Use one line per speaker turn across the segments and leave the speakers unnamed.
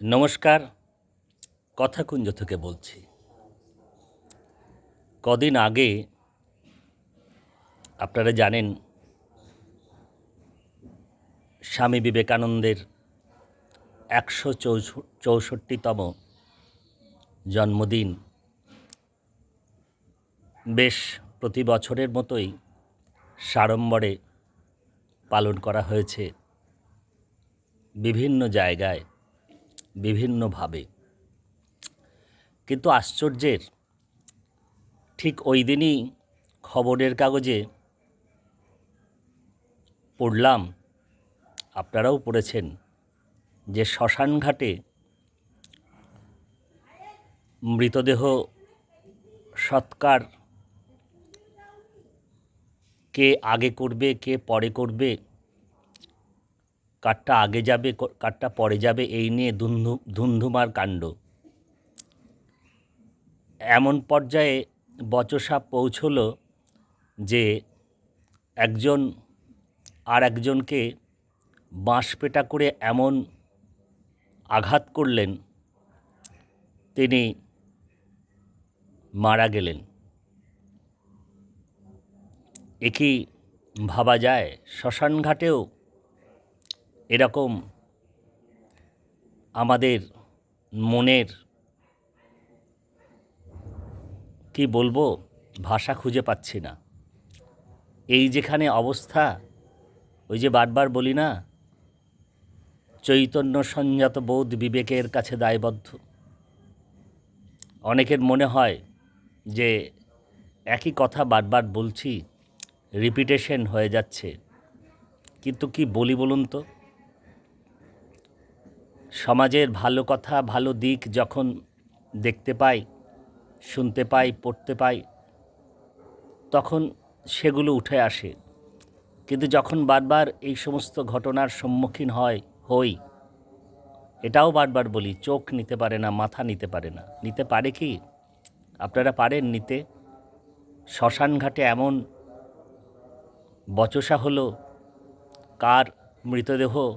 নমস্কার, কথাকুঞ্জ থেকে বলছি। কদিন আগে আপনারা জানেন, স্বামী বিবেকানন্দের একশো চৌষট্টিতম জন্মদিন বেশ প্রতি বছরের মতোই সাড়ম্বরে পালন করা হয়েছে। বিভিন্ন জায়গায় বিভিন্নভাবে। কিন্তু আশ্চর্যের, ঠিক ওই দিনই খবরের কাগজে পড়লাম, আপনারাও পড়েছেন, যে শ্মশানঘাটে মৃতদেহ সৎকার কে আগে করবে, কে পরে করবে কারটা আগে যাবে কারটা পরে যাবে, এই নিয়ে ধুন্ধু, ধুন্ধুমার কাণ্ড। এমন পর্যায়ে বচসা পৌঁছল যে একজন আর একজনকে বাঁশপেটা করে এমন আঘাত করলেন, তিনি মারা গেলেন। এ কি ভাবা যায়? শ্মশানঘাটেও এরকম আমাদের মনের, কি বলব, ভাষা খুঁজে পাচ্ছি না। এই যেখানে অবস্থা, ওই যে বারবার বলি না, চৈতন্য সংযত বোধ বিবেকের কাছে দায়বদ্ধ। অনেকের মনে হয় যে একই কথা বারবার বলছি রিপিটেশন হয়ে যাচ্ছে। কিন্তু কি বলি বলুন তো? সমাজের ভালো কথা, ভালো দিক যখন দেখতে পাই, শুনতে পাই, পড়তে পাই, তখন সেগুলো উঠে আসে। কিন্তু যখন বারবার এই সমস্ত ঘটনার সম্মুখীন হয়, হই, এটাও বারবার বলি, চোখ নিতে পারে না, মাথা নিতে পারে না। নিতে পারে কি? আপনারা পারেন নিতে। শ্মশান ঘাটে এমন বচসা হলো, কার মৃতদেহ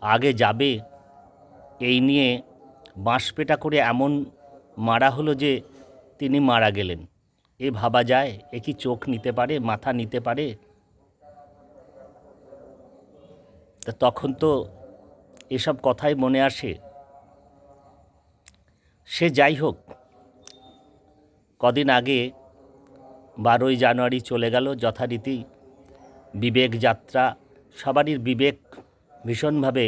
আগে যাবে এই নিয়ে বাঁশপেটা করে এমন মারা হলো যে তিনি মারা গেলেন। এ ভাবা যায়? এ কি চোখ নিতে পারে? মাথা নিতে পারে? তা তখন তো এসব কথাই মনে আসে। সে যাই হোক, কদিন আগে বারোই জানুয়ারি চলে গেল যথারীতি বিবেক যাত্রা সবারই বিবেক ভীষণভাবে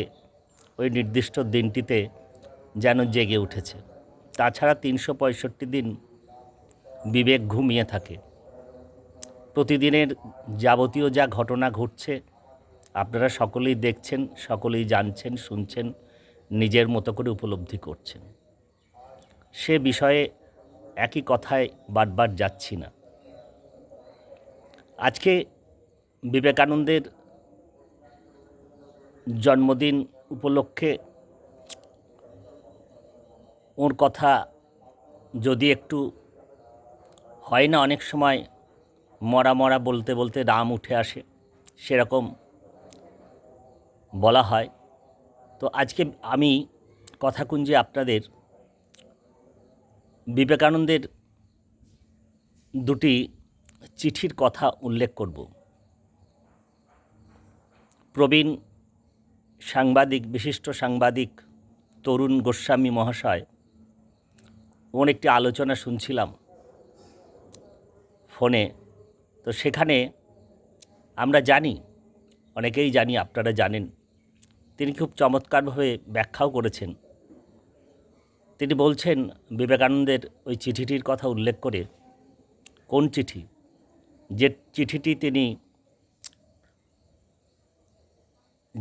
ওই নির্দিষ্ট দিনটিতে যেন জেগে উঠেছে। তাছাড়া তিনশো পঁয়ষট্টি দিন বিবেক ঘুমিয়ে থাকে। প্রতিদিনের যাবতীয় যা ঘটনা ঘটছে, আপনারা সকলেই দেখছেন, সকলেই জানছেন, শুনছেন, নিজের মতো করে উপলব্ধি করছেন। সে বিষয়ে একই কথায় বারবার যাচ্ছি না। আজকে বিবেকানন্দের জন্মদিন উপলক্ষে ওর কথা যদি একটু হয় না অনেক সময় মরা মরা বলতে বলতে রাম উঠে আসে, সেরকম বলা হয়। তো আজকে আমি কথাকুঞ্জে আপনাদের বিবেকানন্দের দুটি চিঠির কথা উল্লেখ করব। প্রবীণ সাংবাদিক, বিশিষ্ট সাংবাদিক তরুণ গোস্বামী মহাশয়, ওর একটি আলোচনা শুনছিলাম ফোনে। তো সেখানে আমরা জানি, অনেকেই জানি, আপনারা জানেন, তিনি খুব চমৎকারভাবে ব্যাখ্যাও করেছেন। তিনি বলছেন, বিবেকানন্দের ওই চিঠিটির কথা উল্লেখ করে, কোন চিঠি? যে চিঠিটি তিনি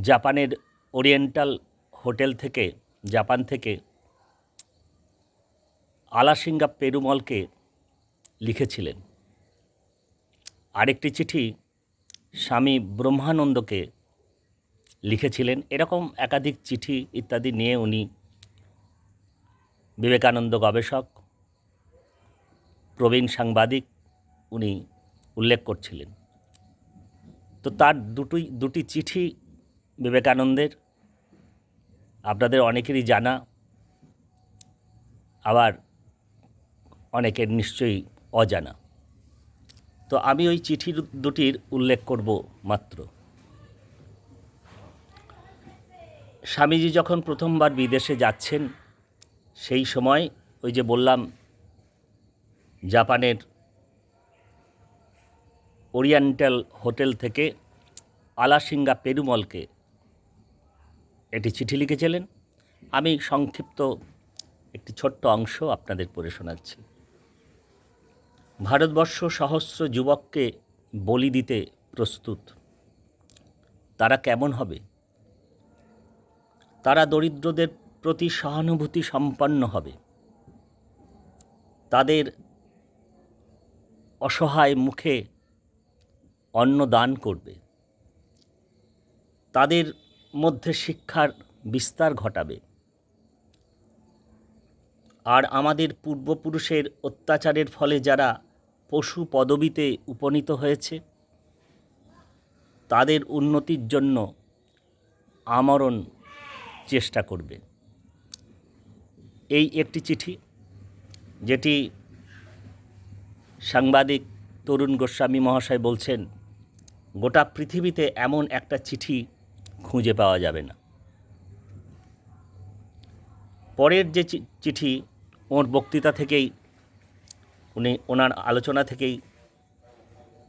জাপানের ওরিয়েন্টাল হোটেল থেকে, জাপান থেকে আলাসিঙ্গা পেরুমলকে লিখেছিলেন। আরেকটি চিঠি স্বামী ব্রহ্মানন্দকে লিখেছিলেন। এরকম একাধিক চিঠি ইত্যাদি নিয়ে উনি বিবেকানন্দ গবেষক, প্রবীণ সাংবাদিক উনি উল্লেখ করছিলেন। তো তার দুটোই দুটি চিঠি বিবেকানন্দের আপনাদের অনেকেরই জানা, আবার অনেকের নিশ্চয়ই অজানা। তো আমি ওই চিঠি দুটির উল্লেখ করব মাত্র। স্বামীজি যখন প্রথমবার বিদেশে যাচ্ছেন, সেই সময় ওই যে বললাম, জাপানের ওরিয়েন্টাল হোটেল থেকে আলাসিঙ্গা পেরুমলকে একটি চিঠি লিখেছিলেন। আমি সংক্ষিপ্ত একটি ছোট্ট অংশ আপনাদের পড়ে শোনাচ্ছি। ভারতবর্ষ সহস্র যুবককে বলি দিতে প্রস্তুত। তারা কেমন হবে? তারা দরিদ্রদের প্রতি সহানুভূতি সম্পন্ন হবে। তাদের অসহায় মুখে অন্ন দান করবে। তাদের মধ্যে শিক্ষার বিস্তার ঘটাবে। আর আমাদের পূর্বপুরুষের অত্যাচারের ফলে যারা পশু পদবিতে উপনীত হয়েছে, তাদের উন্নতির জন্য আমরণ চেষ্টা করবে। এই একটি চিঠি, যেটি সাংবাদিক তরুণ গোস্বামী মহাশয় বলছেন, গোটা পৃথিবীতে এমন একটা চিঠি খুঁজে পাওয়া যাবে না। পরের যে চিঠি, ওর বক্তৃতা থেকেই, উনি, ওনার আলোচনা থেকেই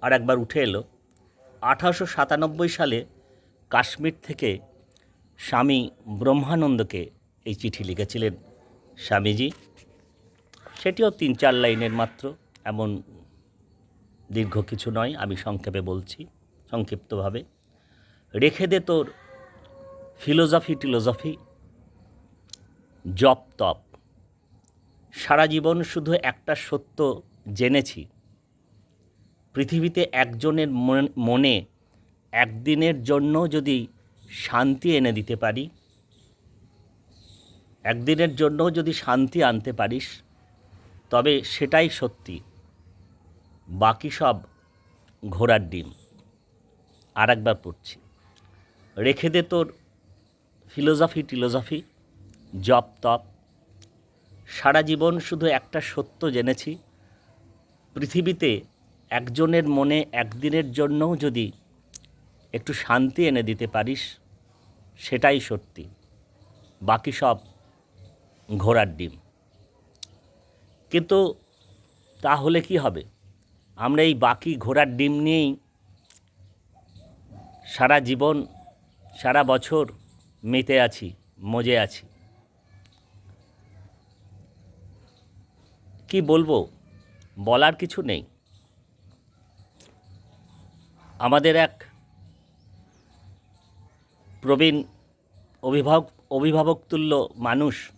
আর একবার উঠে এলো। আঠারোশো সাতানব্বই সালে কাশ্মীর থেকে স্বামী ব্রহ্মানন্দকে এই চিঠি লিখেছিলেন স্বামীজি। সেটিও তিন চার লাইনের মাত্র, এমন দীর্ঘ কিছু নয়, আমি সংক্ষেপে বলছি, সংক্ষিপ্তভাবে। রেখে দে তোর ফিলোজফি টিলোজফি জপ, তপ। সারা জীবন শুধু একটা সত্য জেনেছি। পৃথিবীতে একজনের মন- একদিনের জন্য যদি শান্তি এনে দিতে পারি, একদিনের জন্য যদি শান্তি আনতে পারিস, তবে সেটাই সত্যি। বাকি সব ঘোড়ার ডিম। আর একবার পড়ছি। রেখে দে তোর ফিলোজফি টিলোজফি জপ, তপ। সারা জীবন শুধু একটা সত্য জেনেছি, পৃথিবীতে একজনের মনে একদিনের জন্যও যদি একটু শান্তি এনে দিতে পারিস, সেটাই সত্যি। বাকি সব ঘোড়ার ডিম। কিন্তু তাহলে কি হবে? আমরা এই বাকি ঘোড়ার ডিম নিয়েই সারা জীবন, সারা বছর মেতে আছি, মজে আছি। কি বলব, বলার কিছু নেই। আমাদের এক প্রবীণ অভিভাবক অভিভাবকতুল্য মানুষ,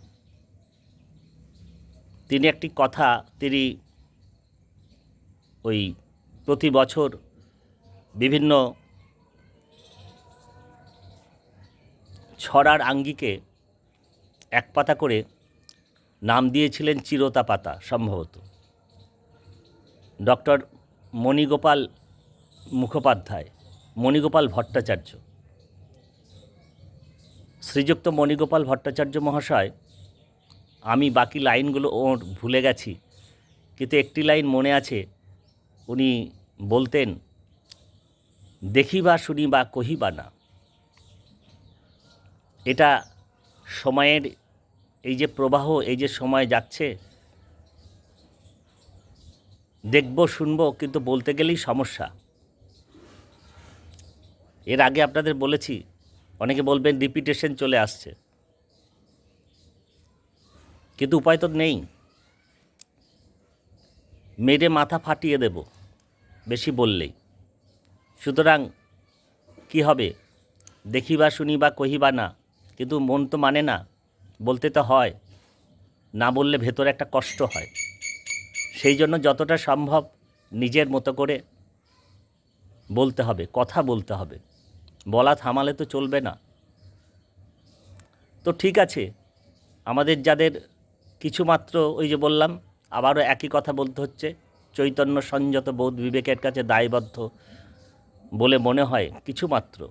তিনি একটি কথা, তিনি ওই প্রতি বছর বিভিন্ন ছড়ার আঙ্গিকে এক পাতা করে নাম দিয়েছিলেন চিরতা পাতা সম্ভবত। ডক্টর মণিগোপাল মুখোপাধ্যায়, মণিগোপাল ভট্টাচার্য। শ্রীযুক্ত মণিগোপাল ভট্টাচার্য মহাশয়, আমি বাকি লাইনগুলো ওর ভুলে গেছি, কিন্তু একটি লাইন মনে আছে, উনি বলতেন, দেখি বা শুনি বা কহি বা না। এটা সময়ের এই যে প্রবাহ, এই যে সময় যাচ্ছে, দেখব, শুনব, কিন্তু বলতে গেলেই সমস্যা। এর আগে আপনাদের বলেছি, অনেকে বলবেন রিপিটেশন চলে আসছে। কিন্তু উপায় তো নেই। মেরে মাথা ফাটিয়ে দেব, বেশি বললেই। সুতরাং কি হবে? দেখি বা শুনি বা কহি বা না। কিন্তু মন তো মানে না, বলতে তো হয়। না বললে ভেতরে একটা কষ্ট হয়। সেই জন্য যতটা সম্ভব নিজের মতো করে বলতে হবে, কথা বলতে হবে। বলা থামালে তো চলবে না। তো ঠিক আছে, আমাদের যাদের কিছুমাত্র ওই যে বললাম, আবারও একই কথা বলতে হচ্ছে, চৈতন্য সংযত বোধ বিবেকের কাছে দায়বদ্ধ বলে মনে হয় কিছুমাত্র।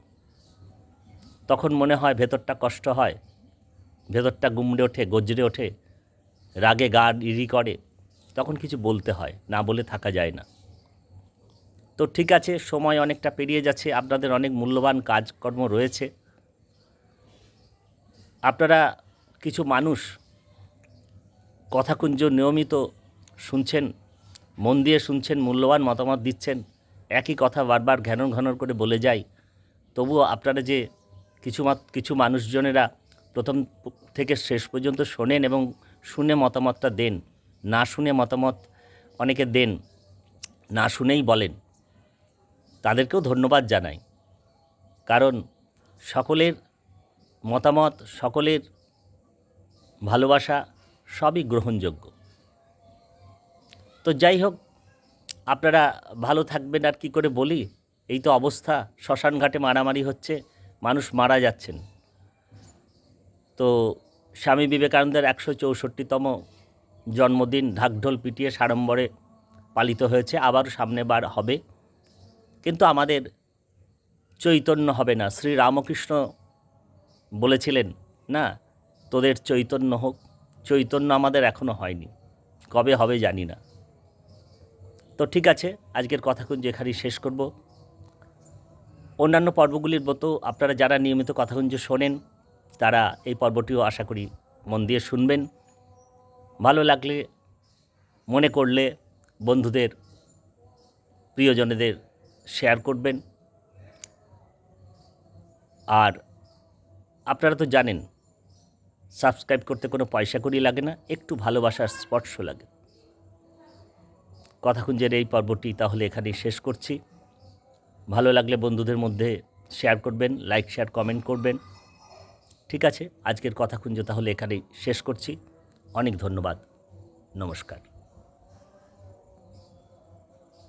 তখন মনে হয় ভেতরটা কষ্ট হয়। ভেতরটা গুমড়ে ওঠে, গজরে ওঠে, রাগে গা ইরি করে। তখন কিছু বলতে হয়, না বলে থাকা যায় না। তো ঠিক আছে, সময় অনেকটা পেরিয়ে যাচ্ছে, আপনাদের অনেক মূল্যবান কাজকর্ম রয়েছে। আপনারা কিছু মানুষ কথাকুঞ্জ নিয়মিত শুনছেন, মন দিয়ে শুনছেন, মূল্যবান মতামত দিচ্ছেন, একই কথা বারবার ঘ্যানর ঘ্যানর করে বলে যায়। তবুও আপনারা যে কিছু কিছু মানুষজনেরা প্রথম থেকে শেষ পর্যন্ত শোনেন এবং শুনে মতামতটা দেন। না শুনে মতামত অনেকে দেন, না শুনেই বলেন। তাদেরকেও ধন্যবাদ জানাই। কারণ সকলের মতামত, সকলের ভালোবাসা সবই গ্রহণযোগ্য। তো যাই হোক, আপনারা ভালো থাকবেন আর কি করে বলি? এই তো অবস্থা শ্মশান ঘাটে মারামারি হচ্ছে। মারা যাচ্ছেন। তো স্বামী বিবেকানন্দের একশো চৌষট্টিতম জন্মদিন ঢাকঢোল পিটিয়ে সাড়ম্বরে পালিত হয়েছে আবার সামনে বার হবে। কিন্তু আমাদের চৈতন্য হবে না। শ্রী রামকৃষ্ণ বলেছিলেন, না, তোদের চৈতন্য হোক। চৈতন্য আমাদের এখনও হয়নি। কবে হবে জানি না। তো ঠিক আছে, আজকের কথা কথাকুঞ্জ এখানেই শেষ করব। অন্যান্য পর্বগুলির মতো আপনারা যারা নিয়মিত কথাকুঞ্জ শোনেন, তারা এই পর্বটিও আশা করি মন দিয়ে শুনবেন। ভালো লাগলে, মনে করলে বন্ধুদের, প্রিয়জনেদের শেয়ার করবেন। আর আপনারা তো জানেন সাবস্ক্রাইব করতে কোনো পয়সা করি লাগে না, একটু ভালোবাসার স্পর্শ লাগে। কথাকুঞ্জের এই পর্বটি তাহলে এখানেই শেষ করছি। ভালো লাগলে বন্ধুদের মধ্যে শেয়ার করবেন লাইক শেয়ার কমেন্ট করবেন। ঠিক আছে, আজকের কথা কুঞ্জ তাহলে এখানেই শেষ করছি। অনেক ধন্যবাদ। নমস্কার।